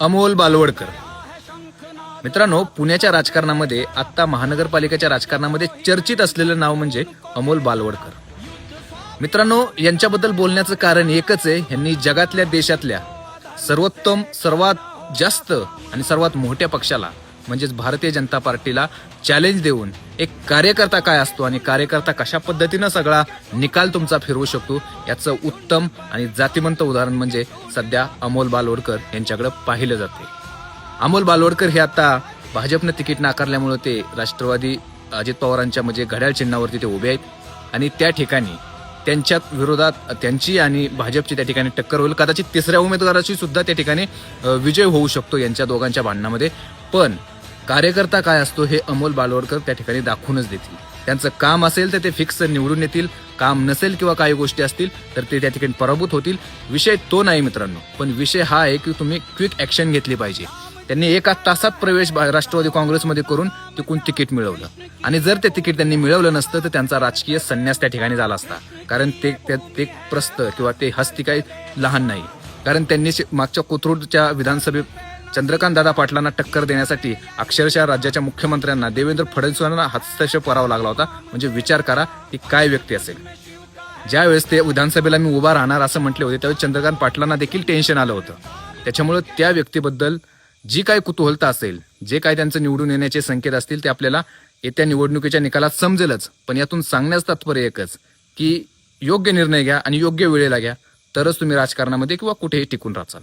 अमोल बालवडकर. मित्रांनो पुण्याच्या राजकारणामध्ये आत्ता महानगरपालिकेच्या राजकारणामध्ये चर्चित असलेलं नाव म्हणजे अमोल बालवडकर. मित्रांनो यांच्याबद्दल बोलण्याचं कारण एकच आहे यांनी जगातल्या देशातल्या सर्वोत्तम सर्वात जास्त आणि सर्वात मोठ्या पक्षाला म्हणजेच भारतीय जनता पार्टीला चॅलेंज देऊन एक कार्यकर्ता काय असतो आणि कार्यकर्ता कशा पद्धतीनं सगळा निकाल तुमचा फिरवू शकतो याचं उत्तम आणि जातिवंत उदाहरण म्हणजे सध्या अमोल बालवडकर यांच्याकडे पाहिलं जाते. अमोल बालवडकर हे आता भाजपनं तिकीट नाकारल्यामुळे ते राष्ट्रवादी अजित पवारांच्या म्हणजे घड्याळ चिन्हावरती ते उभे आहेत आणि त्या ठिकाणी त्यांच्या विरोधात त्यांची आणि भाजपची त्या ठिकाणी टक्कर होईल. कदाचित तिसऱ्या उमेदवाराची सुद्धा त्या ठिकाणी विजय होऊ शकतो यांच्या दोघांच्या भांडणामध्ये. पण कार्यकर्ता काय असतो हे अमोल बालवडकर त्या ठिकाणी दाखवूनच देतील. त्यांचं काम असेल तर ते फिक्स निवडून येतील. काम नसेल किंवा काही गोष्टी असतील तर ते त्या ठिकाणी पराभूत होतील. विषय तो नाही मित्रांनो पण विषय हा आहे की तुम्ही क्विक ऍक्शन घेतली पाहिजे. त्यांनी एका तासात प्रवेश राष्ट्रवादी काँग्रेसमध्ये करून तिकून तिकीट मिळवलं. आणि जर ते तिकीट त्यांनी मिळवलं नसतं तर त्यांचा राजकीय संन्यास त्या ठिकाणी झाला असता. कारण ते ते ते प्रस्त किंवा ते हस्ती काही लहान नाही. कारण त्यांनी मागच्या कोथरूडच्या विधानसभेत चंद्रकांत दादा पाटलांना टक्कर देण्यासाठी अक्षरशः राज्याच्या मुख्यमंत्र्यांना देवेंद्र फडणवीसांना हस्तक्षेप करावा लागला होता. म्हणजे विचार करा की काय व्यक्ती असेल. ज्यावेळेस ते विधानसभेला मी उभा राहणार असं म्हटले होते त्यावेळेस चंद्रकांत पाटलांना देखील टेन्शन आलं होतं. त्याच्यामुळे त्या व्यक्तीबद्दल जी काय कुतूहलता असेल जे काय त्यांचं निवडून येण्याचे संकेत असतील ते आपल्याला येत्या निवडणुकीच्या निकालात समजेलच. पण यातून सांगण्यास तात्पर्य एकच की योग्य निर्णय घ्या आणि योग्य वेळेला घ्या. तरच तुम्ही राजकारणामध्ये किंवा कुठेही टिकून राहाल.